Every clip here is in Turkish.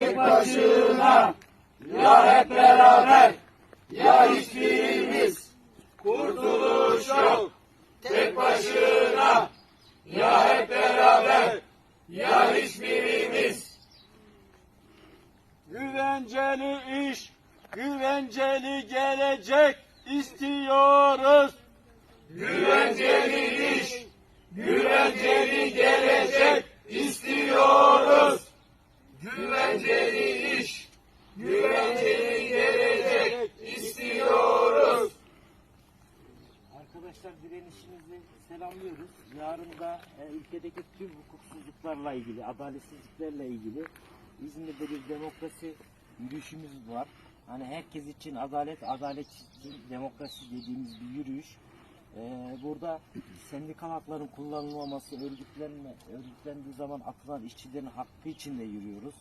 Tek başına ya hep beraber ya hiçbirimiz kurtuluş yok. Tek başına ya hep beraber ya hiçbirimiz. Güvenceli iş, güvenceli gelecek istiyoruz. Güvenceli iş, güvenceli gelecek Arkadaşlar direnişinizi selamlıyoruz. Yarın da e, ülkedeki tüm hukuksuzluklarla ilgili, adaletsizliklerle ilgili İzmir'de bir demokrasi yürüyüşümüz var. Hani herkes için adalet, adalet için demokrasi dediğimiz bir yürüyüş. E, burada sendikal hakların kullanılmaması, örgütlenme, örgütlendiği zaman atılan işçilerin hakkı için de yürüyoruz.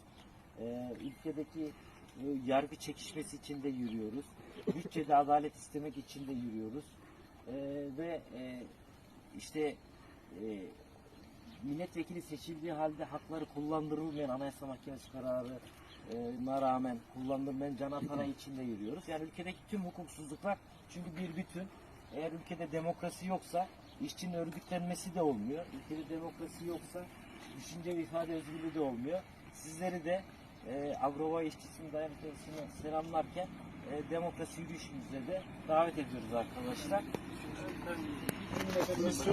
E, ülkedeki e, yargı çekişmesi için de yürüyoruz. Bütçede adalet istemek için de yürüyoruz. Ee, ve e, işte e, milletvekili seçildiği halde hakları kullandırılmayan Anayasa Mahkemesi kararına rağmen kullandırılmayan can hatana içinde yürüyoruz. Yani ülkedeki tüm hukuksuzluklar çünkü bir bütün. Eğer ülkede demokrasi yoksa işçinin örgütlenmesi de olmuyor. Ülkede demokrasi yoksa düşünce ve ifade özgürlüğü de olmuyor. Sizleri de e, Agrova işçisinin dayanışmasını selamlarken e, demokrasi yürüyüşümüze de davet ediyoruz arkadaşlar. Siz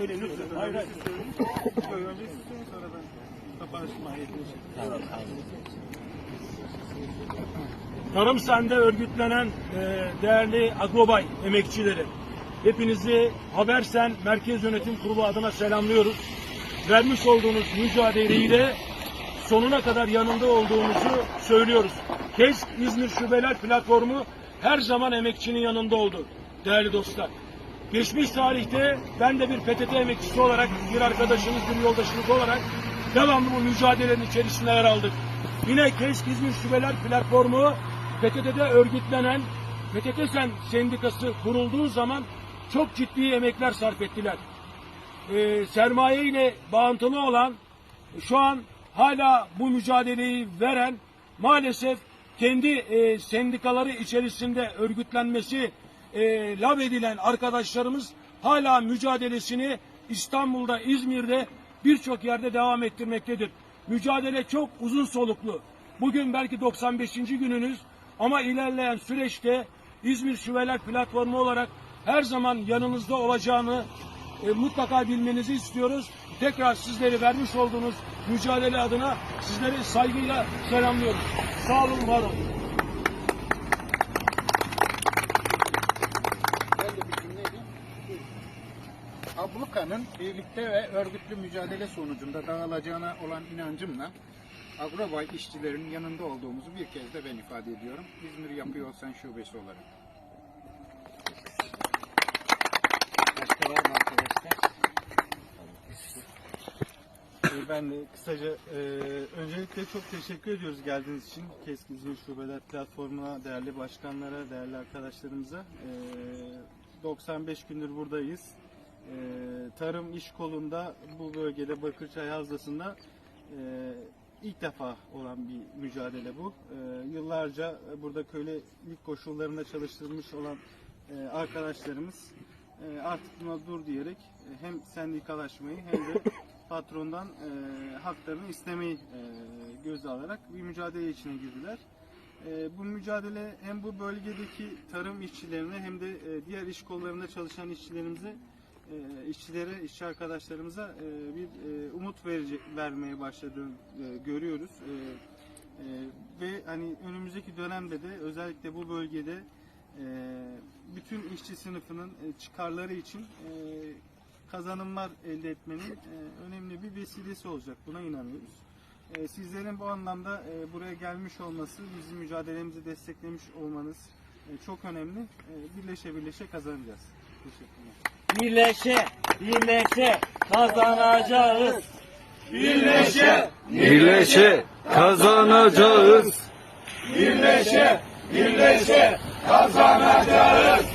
Tarım Sende örgütlenen e, değerli Agrobay emekçileri. Hepinizi Habersen Merkez Yönetim Kurulu adına selamlıyoruz. Vermiş olduğunuz mücadeleyi de sonuna kadar yanında olduğumuzu söylüyoruz. KESK İzmir Şubeler Platformu her zaman emekçinin yanında oldu değerli dostlar. Geçmiş tarihte ben de bir PTT emekçisi olarak, bir arkadaşınız, bir yoldaşınız olarak devamlı bu mücadelenin içerisinde yer aldık. Yine KESK İzmir Şubeler Platformu PTT'de örgütlenen PTT Sen Sendikası kurulduğu zaman çok ciddi emekler sarf ettiler. Ee, sermaye ile bağıntılı olan şu an hala bu mücadeleyi veren maalesef kendi e, sendikaları içerisinde örgütlenmesi e, laf edilen arkadaşlarımız hala mücadelesini İstanbul'da, İzmir'de birçok yerde devam ettirmektedir. Mücadele çok uzun soluklu. Bugün belki 95. gününüz ama ilerleyen süreçte İzmir Şuveler Platformu olarak her zaman yanınızda olacağını e, mutlaka bilmenizi istiyoruz. Tekrar sizleri vermiş olduğunuz mücadele adına sizleri saygıyla selamlıyoruz. Sağ olun, var olun. Abluka'nın birlikte ve örgütlü mücadele sonucunda dağılacağına olan inancımla Agrobay işçilerin yanında olduğumuzu bir kez de ben ifade ediyorum. İzmir Yapıyor Sen Şubesi olarak. Başka var arkadaşlar? Ee, Ben de kısaca e, öncelikle çok teşekkür ediyoruz geldiğiniz için. KESK İzmir Şubeler Platformu'na, değerli başkanlara, değerli arkadaşlarımıza. E, 95 gündür buradayız. E, tarım iş kolunda bu bölgede Bakırçay Havzası'nda e, ilk defa olan bir mücadele bu. E, yıllarca burada kölelik koşullarında çalıştırılmış olan e, arkadaşlarımız e, artık buna dur diyerek e, hem sendikalaşmayı hem de patrondan e, haklarını istemeyi e, göze alarak bir mücadele içine girdiler. E, bu mücadele hem bu bölgedeki tarım işçilerine hem de e, diğer iş kollarında çalışan işçilerimize e, işçilere, işçi arkadaşlarımıza e, bir e, umut verici, vermeye başladığını e, görüyoruz. Ve hani önümüzdeki dönemde de özellikle bu bölgede bütün işçi sınıfının çıkarları için kazanımlar elde etmenin önemli bir vesilesi olacak. Buna inanıyoruz. Sizlerin bu anlamda buraya gelmiş olması, bizim mücadelemizi desteklemiş olmanız çok önemli. Birleşe birleşe kazanacağız. Birleşe, birleşe kazanacağız. Birleşe, Birleşe kazanacağız. birleşe, birleşe kazanacağız.